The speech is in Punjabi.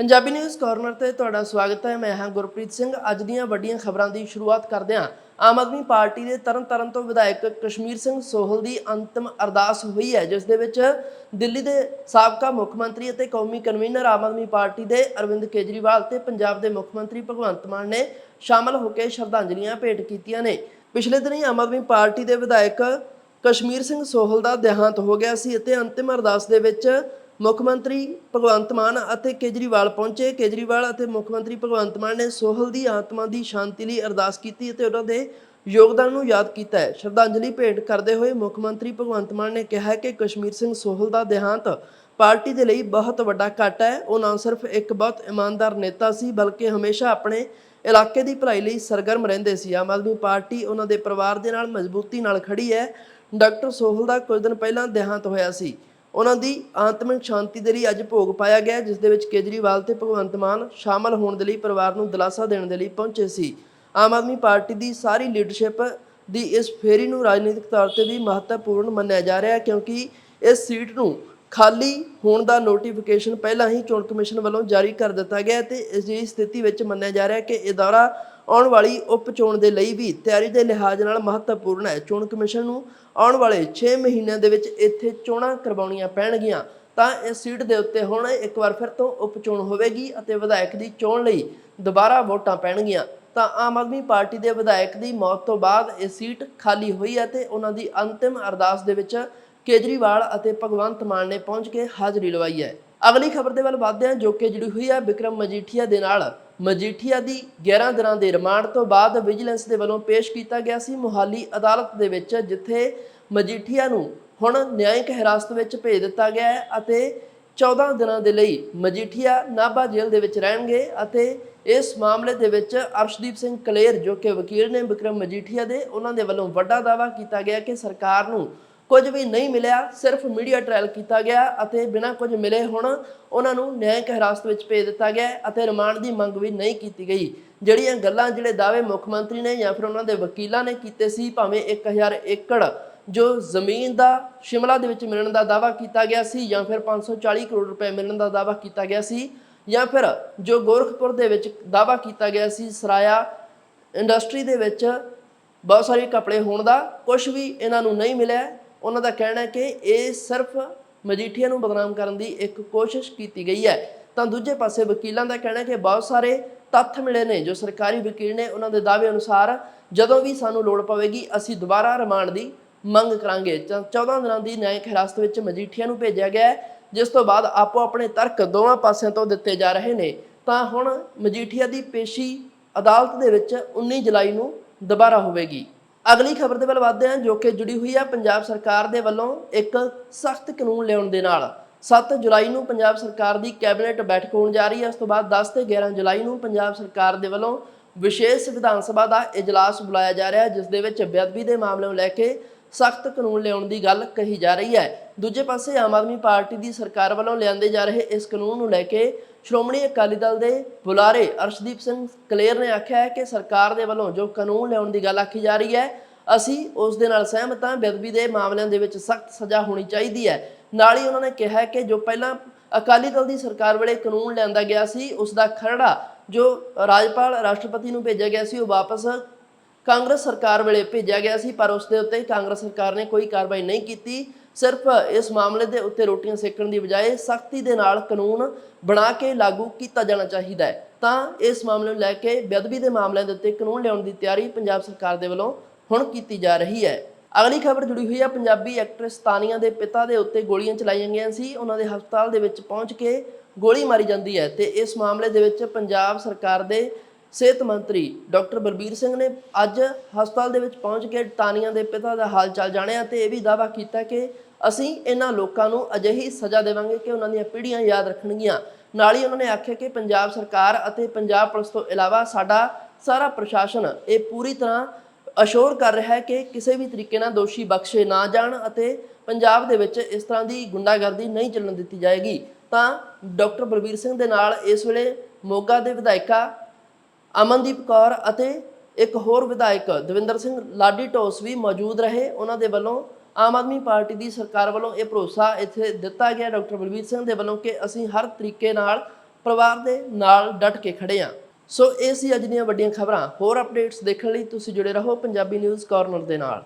ਪੰਜਾਬੀ ਨਿਊਜ਼ ਕਾਰਨਰ ਤੇ ਤੁਹਾਡਾ ਸਵਾਗਤ ਹੈ। ਮੈਂ ਹਾਂ ਗੁਰਪ੍ਰੀਤ ਸਿੰਘ। ਅੱਜ ਦੀਆਂ ਵੱਡੀਆਂ ਖਬਰਾਂ ਦੀ ਸ਼ੁਰੂਆਤ ਕਰਦੇ ਹਾਂ। ਆਮ ਆਦਮੀ ਪਾਰਟੀ ਦੇ ਤਰਨਤਾਰਨ ਤੋਂ ਵਿਧਾਇਕ ਕਸ਼ਮੀਰ ਸਿੰਘ ਸੋਹਲ ਦੀ ਅੰਤਮ ਅਰਦਾਸ ਹੋਈ ਹੈ, ਜਿਸ ਦੇ ਵਿੱਚ ਦਿੱਲੀ ਦੇ ਸਾਬਕਾ ਮੁੱਖ ਮੰਤਰੀ ਅਤੇ ਕੌਮੀ ਕਨਵੀਨਰ ਆਮ ਆਦਮੀ ਪਾਰਟੀ ਦੇ ਅਰਵਿੰਦ ਕੇਜਰੀਵਾਲ ਤੇ ਪੰਜਾਬ ਦੇ ਮੁੱਖ ਮੰਤਰੀ ਭਗਵੰਤ ਮਾਨ ਨੇ ਸ਼ਾਮਲ ਹੋ ਕੇ ਸ਼ਰਧਾਂਜਲੀਆਂ ਭੇਟ ਕੀਤੀਆਂ ਨੇ। ਪਿਛਲੇ ਦਿਨੀ ਆਮ ਆਦਮੀ ਪਾਰਟੀ ਦੇ ਵਿਧਾਇਕ ਕਸ਼ਮੀਰ ਸਿੰਘ ਸੋਹਲ ਦਾ ਦੇਹਾਂਤ ਹੋ ਗਿਆ ਸੀ ਅਤੇ ਅੰਤਿਮ ਅਰਦਾਸ ਦੇ ਵਿੱਚ ਮੁੱਖ ਮੰਤਰੀ ਭਗਵੰਤ ਮਾਨ ਅਤੇ ਕੇਜਰੀਵਾਲ ਪਹੁੰਚੇ। ਕੇਜਰੀਵਾਲ ਅਤੇ ਮੁੱਖ ਮੰਤਰੀ ਭਗਵੰਤ ਮਾਨ ਨੇ ਸੋਹਲ ਦੀ ਆਤਮਾ ਦੀ ਸ਼ਾਂਤੀ ਲਈ ਅਰਦਾਸ ਕੀਤੀ ਅਤੇ ਉਹਨਾਂ ਦੇ ਯੋਗਦਾਨ ਨੂੰ ਯਾਦ ਕੀਤਾ ਹੈ। ਸ਼ਰਧਾਂਜਲੀ ਭੇਟ ਕਰਦੇ ਹੋਏ ਮੁੱਖ ਮੰਤਰੀ ਭਗਵੰਤ ਮਾਨ ਨੇ ਕਿਹਾ ਕਿ ਕਸ਼ਮੀਰ ਸਿੰਘ ਸੋਹਲ ਦਾ ਦੇਹਾਂਤ ਪਾਰਟੀ ਦੇ ਲਈ ਬਹੁਤ ਵੱਡਾ ਘਾਟਾ ਹੈ। ਉਹ ਨਾ ਸਿਰਫ ਇੱਕ ਬਹੁਤ ਇਮਾਨਦਾਰ ਨੇਤਾ ਸੀ, ਬਲਕਿ ਹਮੇਸ਼ਾ ਆਪਣੇ ਇਲਾਕੇ ਦੀ ਭਲਾਈ ਲਈ ਸਰਗਰਮ ਰਹਿੰਦੇ ਸੀ। ਆਮ ਆਦਮੀ ਪਾਰਟੀ ਉਹਨਾਂ ਦੇ ਪਰਿਵਾਰ ਦੇ ਨਾਲ ਮਜ਼ਬੂਤੀ ਨਾਲ ਖੜੀ ਹੈ। ਡਾਕਟਰ ਸੋਹਲ ਦਾ ਕੁਝ ਦਿਨ ਪਹਿਲਾਂ ਦੇਹਾਂਤ ਹੋਇਆ ਸੀ। ਉਹਨਾਂ ਦੀ ਆਤਮਿਕ ਸ਼ਾਂਤੀ ਦੇ ਲਈ ਅੱਜ ਭੋਗ ਪਾਇਆ ਗਿਆ, ਜਿਸ ਦੇ ਵਿੱਚ ਕੇਜਰੀਵਾਲ ਤੇ ਭਗਵੰਤ ਮਾਨ ਸ਼ਾਮਲ ਹੋਣ ਦੇ ਲਈ ਪਰਿਵਾਰ ਨੂੰ ਦਿਲਾਸਾ ਦੇਣ ਦੇ ਲਈ ਪਹੁੰਚੇ ਸੀ। ਆਮ ਆਦਮੀ ਪਾਰਟੀ ਦੀ ਸਾਰੀ ਲੀਡਰਸ਼ਿਪ ਦੀ ਇਸ ਫੇਰੀ ਨੂੰ ਰਾਜਨੀਤਿਕ ਤੌਰ ਤੇ ਵੀ ਮਹੱਤਵਪੂਰਨ ਮੰਨਿਆ ਜਾ ਰਿਹਾ ਹੈ, ਕਿਉਂਕਿ ਇਸ ਸੀਟ ਨੂੰ ਖਾਲੀ ਹੋਣ ਦਾ ਨੋਟੀਫਿਕੇਸ਼ਨ ਪਹਿਲਾਂ ਹੀ ਚੋਣ ਕਮਿਸ਼ਨ ਵੱਲੋਂ ਜਾਰੀ ਕਰ ਦਿੱਤਾ ਗਿਆ ਹੈ ਤੇ ਇਸ ਦੀ ਸਥਿਤੀ ਵਿੱਚ ਮੰਨਿਆ ਜਾ ਰਿਹਾ ਹੈ ਕਿ ਇਹ ਦੌਰਾ ਆਉਣ ਵਾਲੀ ਉਪ ਚੋਣ ਦੇ ਲਈ ਵੀ ਤਿਆਰੀ ਦੇ ਲਿਹਾਜ਼ ਨਾਲ ਮਹੱਤਵਪੂਰਨ ਹੈ। ਚੋਣ ਕਮਿਸ਼ਨ ਨੂੰ ਆਉਣ ਵਾਲੇ 6 ਮਹੀਨਿਆਂ ਦੇ ਵਿੱਚ ਇੱਥੇ ਚੋਣਾਂ ਕਰਵਾਉਣੀਆਂ ਪੈਣਗੀਆਂ। ਤਾਂ ਇਸ ਸੀਟ ਦੇ ਉੱਤੇ ਹੁਣ ਇੱਕ ਵਾਰ ਫਿਰ ਤੋਂ ਉਪ ਚੋਣ ਹੋਵੇਗੀ ਅਤੇ ਵਿਧਾਇਕ ਦੀ ਚੋਣ ਲਈ ਦੁਬਾਰਾ ਵੋਟਾਂ ਪੈਣਗੀਆਂ। ਤਾਂ ਆਮ ਆਦਮੀ ਪਾਰਟੀ ਦੇ ਵਿਧਾਇਕ ਦੀ ਮੌਤ ਤੋਂ ਬਾਅਦ ਇਹ ਸੀਟ ਖਾਲੀ ਹੋਈ ਹੈ ਤੇ ਉਹਨਾਂ ਦੀ ਅੰਤਿਮ ਅਰਦਾਸ ਦੇ ਵਿੱਚ ਕੇਜਰੀਵਾਲ ਅਤੇ ਭਗਵੰਤ ਮਾਨ ਨੇ ਪਹੁੰਚ ਕੇ ਹਾਜ਼ਰੀ ਲਵਾਈ ਹੈ। ਅਗਲੀ ਖਬਰ ਦੇ ਵੱਲ ਵਧਦੇ ਹਾਂ, ਜੋ ਕਿ ਜੁੜੀ ਹੋਈ ਹੈ ਵਿਕਰਮ ਮਜੀਠੀਆ ਦੇ ਨਾਲ। ਮਜੀਠੀਆ ਦੀ 11 ਦਿਨਾਂ ਦੇ ਰਿਮਾਂਡ ਤੋਂ ਬਾਅਦ ਵਿਜੀਲੈਂਸ ਦੇ ਵੱਲੋਂ ਪੇਸ਼ ਕੀਤਾ ਗਿਆ ਸੀ ਮੁਹਾਲੀ ਅਦਾਲਤ ਦੇ ਵਿੱਚ, ਜਿੱਥੇ ਮਜੀਠੀਆ ਨੂੰ ਹੁਣ ਨਿਆਂਇਕ ਹਿਰਾਸਤ ਵਿੱਚ ਭੇਜ ਦਿੱਤਾ ਗਿਆ ਹੈ ਅਤੇ 14 ਦਿਨਾਂ ਦੇ ਲਈ ਮਜੀਠੀਆ ਨਾਭਾ ਜੇਲ੍ਹ ਦੇ ਵਿੱਚ ਰਹਿਣਗੇ ਅਤੇ ਇਸ ਮਾਮਲੇ ਦੇ ਵਿੱਚ ਅਰਸ਼ਦੀਪ ਸਿੰਘ ਕਲੇਰ, ਜੋ ਕਿ ਵਕੀਲ ਨੇ ਵਿਕਰਮ ਮਜੀਠੀਆ ਦੇ, ਉਹਨਾਂ ਦੇ ਵੱਲੋਂ ਵੱਡਾ ਦਾਅਵਾ ਕੀਤਾ ਗਿਆ ਕਿ ਸਰਕਾਰ ਨੂੰ ਕੁਝ ਵੀ ਨਹੀਂ ਮਿਲਿਆ, ਸਿਰਫ ਮੀਡੀਆ ਟ੍ਰਾਇਲ ਕੀਤਾ ਗਿਆ ਅਤੇ ਬਿਨਾਂ ਕੁਝ ਮਿਲੇ ਹੁਣ ਉਹਨਾਂ ਨੂੰ ਨਿਆਂਇਕ ਹਿਰਾਸਤ ਵਿੱਚ ਭੇਜ ਦਿੱਤਾ ਗਿਆ ਅਤੇ ਰਿਮਾਂਡ ਦੀ ਮੰਗ ਵੀ ਨਹੀਂ ਕੀਤੀ ਗਈ। ਜਿਹੜੀਆਂ ਗੱਲਾਂ ਜਿਹੜੇ ਦਾਅਵੇ ਮੁੱਖ ਮੰਤਰੀ ਨੇ ਜਾਂ ਫਿਰ ਉਹਨਾਂ ਦੇ ਵਕੀਲਾਂ ਨੇ ਕੀਤੇ ਸੀ, ਭਾਵੇਂ 1000 ਏਕੜ ਜੋ ਜ਼ਮੀਨ ਦਾ ਸ਼ਿਮਲਾ ਦੇ ਵਿੱਚ ਮਿਲਣ ਦਾ ਦਾਅਵਾ ਕੀਤਾ ਗਿਆ ਸੀ ਜਾਂ ਫਿਰ 540 ਕਰੋੜ ਰੁਪਏ ਮਿਲਣ ਦਾ ਦਾਅਵਾ ਕੀਤਾ ਗਿਆ ਸੀ ਜਾਂ ਫਿਰ ਜੋ ਗੋਰਖਪੁਰ ਦੇ ਵਿੱਚ ਦਾਅਵਾ ਕੀਤਾ ਗਿਆ ਸੀ, ਸਰਾਇਆ ਇੰਡਸਟਰੀ ਦੇ ਵਿੱਚ ਬਹੁਤ ਸਾਰੇ ਕਪੜੇ ਹੋਣ ਦਾ ਕੁਝ ਵੀ ਇਹਨਾਂ ਨੂੰ ਨਹੀਂ ਮਿਲਿਆ। ਉਹਨਾਂ ਦਾ ਕਹਿਣਾ ਹੈ ਕਿ ਇਹ ਸਿਰਫ ਮਜੀਠੀਆ ਨੂੰ ਬਦਨਾਮ ਕਰਨ ਦੀ ਇੱਕ ਕੋਸ਼ਿਸ਼ ਕੀਤੀ ਗਈ ਹੈ। ਤਾਂ ਦੂਜੇ ਪਾਸੇ ਵਕੀਲਾਂ ਦਾ ਕਹਿਣਾ ਹੈ ਕਿ ਬਹੁਤ ਸਾਰੇ ਤੱਥ ਮਿਲੇ ਨੇ ਜੋ ਸਰਕਾਰੀ ਵਕੀਲ ਨੇ ਉਹਨਾਂ ਦੇ ਦਾਅਵੇ ਅਨੁਸਾਰ ਜਦੋਂ ਵੀ ਸਾਨੂੰ ਲੋੜ ਪਵੇਗੀ ਅਸੀਂ ਦੁਬਾਰਾ ਰਿਮਾਂਡ ਦੀ ਮੰਗ ਕਰਾਂਗੇ। ਤਾਂ 14 ਦਿਨਾਂ ਦੀ ਨਿਆਇਕ ਹਿਰਾਸਤ ਵਿੱਚ ਮਜੀਠੀਆ ਨੂੰ ਭੇਜਿਆ ਗਿਆ ਹੈ, ਜਿਸ ਤੋਂ ਬਾਅਦ ਆਪੋ ਆਪਣੇ ਤਰਕ ਦੋਵਾਂ ਪਾਸਿਆਂ ਤੋਂ ਦਿੱਤੇ ਜਾ ਰਹੇ ਨੇ। ਤਾਂ ਹੁਣ ਮਜੀਠੀਆ ਦੀ ਪੇਸ਼ੀ ਅਦਾਲਤ ਦੇ ਵਿੱਚ 19 ਜੁਲਾਈ ਨੂੰ ਦੁਬਾਰਾ ਹੋਵੇਗੀ। ਅਗਲੀ ਖਬਰ ਦੇ ਵੱਲ ਵਧਦੇ ਹਾਂ, ਜੋ ਕਿ ਜੁੜੀ ਹੋਈ ਹੈ ਪੰਜਾਬ ਸਰਕਾਰ ਦੇ ਵੱਲੋਂ ਇੱਕ ਸਖਤ ਕਾਨੂੰਨ ਲਿਆਉਣ ਦੇ ਨਾਲ। 7 ਜੁਲਾਈ ਨੂੰ ਪੰਜਾਬ ਸਰਕਾਰ ਦੀ ਕੈਬਨਿਟ ਬੈਠਕ ਹੋਣ ਜਾ ਰਹੀ ਹੈ। ਉਸ ਤੋਂ ਬਾਅਦ 10 ਤੇ 11 ਜੁਲਾਈ ਨੂੰ ਪੰਜਾਬ ਸਰਕਾਰ ਦੇ ਵੱਲੋਂ ਵਿਸ਼ੇਸ਼ ਵਿਧਾਨ ਸਭਾ ਦਾ ਇਜਲਾਸ ਬੁਲਾਇਆ ਜਾ ਰਿਹਾ ਹੈ, ਜਿਸ ਦੇ ਵਿੱਚ ਬੇਅਦਬੀ ਦੇ ਮਾਮਲੇ ਨੂੰ ਲੈ ਕੇ ਸਖਤ ਕਾਨੂੰਨ ਲਿਆਉਣ ਦੀ ਗੱਲ ਕਹੀ ਜਾ ਰਹੀ ਹੈ। ਦੂਜੇ ਪਾਸੇ ਆਮ ਆਦਮੀ ਪਾਰਟੀ ਦੀ ਸਰਕਾਰ ਵੱਲੋਂ ਲਿਆਂਦੇ ਜਾ ਰਹੇ ਇਸ ਕਾਨੂੰਨ ਨੂੰ ਲੈ ਕੇ ਸ਼੍ਰੋਮਣੀ ਅਕਾਲੀ ਦਲ ਦੇ ਬੁਲਾਰੇ ਅਰਸ਼ਦੀਪ ਸਿੰਘ ਕਲੇਰ ਨੇ ਆਖਿਆ ਹੈ ਕਿ ਸਰਕਾਰ ਦੇ ਵੱਲੋਂ ਜੋ ਕਾਨੂੰਨ ਲਿਆਉਣ ਦੀ ਗੱਲ ਆਖੀ ਜਾ ਰਹੀ ਹੈ, ਅਸੀਂ ਉਸ ਦੇ ਨਾਲ ਸਹਿਮਤ ਹਾਂ, ਬੇਅਦਬੀ ਦੇ ਮਾਮਲਿਆਂ ਦੇ ਵਿੱਚ ਸਖਤ ਸਜ਼ਾ ਹੋਣੀ ਚਾਹੀਦੀ ਹੈ। ਨਾਲ ਹੀ ਉਹਨਾਂ ਨੇ ਕਿਹਾ ਕਿ ਜੋ ਪਹਿਲਾਂ ਅਕਾਲੀ ਦਲ ਦੀ ਸਰਕਾਰ ਵੇਲੇ ਕਾਨੂੰਨ ਲਿਆਂਦਾ ਗਿਆ ਸੀ, ਉਸ ਦਾ ਖਰੜਾ ਜੋ ਰਾਜਪਾਲ ਰਾਸ਼ਟਰਪਤੀ ਨੂੰ ਭੇਜਿਆ ਗਿਆ ਸੀ, ਉਹ ਵਾਪਸ ਕਾਂਗਰਸ ਸਰਕਾਰ ਵੇਲੇ ਭੇਜਿਆ ਗਿਆ ਸੀ, ਪਰ ਉਸ ਦੇ ਉੱਤੇ ਕਾਂਗਰਸ ਸਰਕਾਰ ਨੇ ਕੋਈ ਕਾਰਵਾਈ ਨਹੀਂ ਕੀਤੀ। ਸਿਰਫ ਇਸ ਮਾਮਲੇ ਦੇ ਉੱਤੇ ਰੋਟੀਆਂ ਸੇਕਣ ਦੀ ਬਜਾਏ ਸਖਤੀ ਦੇ ਨਾਲ ਕਾਨੂੰਨ ਬਣਾ ਕੇ ਲਾਗੂ ਕੀਤਾ ਜਾਣਾ ਚਾਹੀਦਾ ਹੈ। ਤਾਂ ਇਸ ਮਾਮਲੇ ਨੂੰ ਲੈ ਕੇ ਬੇਅਦਬੀ ਦੇ ਮਾਮਲਿਆਂ ਦੇ ਉੱਤੇ ਕਾਨੂੰਨ ਲਿਆਉਣ ਦੀ ਤਿਆਰੀ ਪੰਜਾਬ ਸਰਕਾਰ ਦੇ ਵੱਲੋਂ ਹੁਣ ਕੀਤੀ ਜਾ ਰਹੀ ਹੈ। ਅਗਲੀ ਖਬਰ ਜੁੜੀ ਹੋਈ ਹੈ, ਪੰਜਾਬੀ ਐਕਟਰੈਸ ਤਾਨੀਆ ਦੇ ਪਿਤਾ ਦੇ ਉੱਤੇ ਗੋਲੀਆਂ ਚਲਾਈਆਂ ਗਈਆਂ ਸੀ। ਉਹਨਾਂ ਦੇ ਹਸਪਤਾਲ ਦੇ ਵਿੱਚ ਪਹੁੰਚ ਕੇ ਗੋਲੀ ਮਾਰੀ ਜਾਂਦੀ ਹੈ ਤੇ ਇਸ ਮਾਮਲੇ ਦੇ ਵਿੱਚ ਪੰਜਾਬ ਸਰਕਾਰ ਦੇ ਸਿਹਤ ਮੰਤਰੀ ਡਾਕਟਰ ਬਲਬੀਰ ਸਿੰਘ ਨੇ ਅੱਜ ਹਸਪਤਾਲ ਦੇ ਵਿੱਚ ਪਹੁੰਚ ਕੇ ਤਾਨੀਆ ਦੇ ਪਿਤਾ ਦਾ ਹਾਲ ਚਾਲ ਜਾਣਿਆ ਤੇ ਇਹ ਵੀ ਦਾਅਵਾ ਕੀਤਾ ਕਿ ਅਸੀਂ ਇਹਨਾਂ ਲੋਕਾਂ ਨੂੰ ਅਜਿਹੀ ਸਜ਼ਾ ਦੇਵਾਂਗੇ ਕਿ ਉਹਨਾਂ ਦੀਆਂ ਪੀੜ੍ਹੀਆਂ ਯਾਦ ਰੱਖਣਗੀਆਂ। ਨਾਲ ਹੀ ਉਹਨਾਂ ਨੇ ਆਖਿਆ ਕਿ ਪੰਜਾਬ ਸਰਕਾਰ ਅਤੇ ਪੰਜਾਬ ਪੁਲਿਸ ਤੋਂ ਇਲਾਵਾ ਸਾਡਾ ਸਾਰਾ ਪ੍ਰਸ਼ਾਸਨ ਇਹ ਪੂਰੀ ਤਰ੍ਹਾਂ ਅਸ਼ੋਰ ਕਰ ਰਿਹਾ ਹੈ ਕਿ ਕਿਸੇ ਵੀ ਤਰੀਕੇ ਨਾਲ ਦੋਸ਼ੀ ਬਖਸ਼ੇ ਨਾ ਜਾਣ ਅਤੇ ਪੰਜਾਬ ਦੇ ਵਿੱਚ ਇਸ ਤਰ੍ਹਾਂ ਦੀ ਗੁੰਡਾਗਰਦੀ ਨਹੀਂ ਚੱਲਣ ਦਿੱਤੀ ਜਾਏਗੀ। ਤਾਂ ਡਾਕਟਰ ਬਲਬੀਰ ਸਿੰਘ ਦੇ ਨਾਲ ਇਸ ਵੇਲੇ ਮੋਗਾ ਦੇ ਵਿਧਾਇਕਾ ਅਮਨਦੀਪ ਕੌਰ ਅਤੇ ਇੱਕ ਹੋਰ ਵਿਧਾਇਕ ਦਵਿੰਦਰ ਸਿੰਘ ਲਾਡੀ ਢੋਸ ਵੀ ਮੌਜੂਦ ਰਹੇ। ਉਹਨਾਂ ਦੇ ਵੱਲੋਂ ਆਮ ਆਦਮੀ ਪਾਰਟੀ ਦੀ ਸਰਕਾਰ ਵੱਲੋਂ ਇਹ ਭਰੋਸਾ ਇੱਥੇ ਦਿੱਤਾ ਗਿਆ। ਡਾਕਟਰ ਬਲਬੀਰ ਸਿੰਘ ਦੇ ਵੱਲੋਂ ਕਿ ਅਸੀਂ ਹਰ ਤਰੀਕੇ ਨਾਲ ਪਰਿਵਾਰ ਦੇ ਨਾਲ ਡਟ ਕੇ ਖੜੇ ਹਾਂ। ਸੋ ਇਹ ਸੀ ਅੱਜ ਦੀਆਂ ਵੱਡੀਆਂ ਖਬਰਾਂ। ਹੋਰ ਅਪਡੇਟਸ ਦੇਖਣ ਲਈ ਤੁਸੀਂ ਜੁੜੇ ਰਹੋ ਪੰਜਾਬੀ ਨਿਊਜ਼ ਕਾਰਨਰ ਦੇ ਨਾਲ।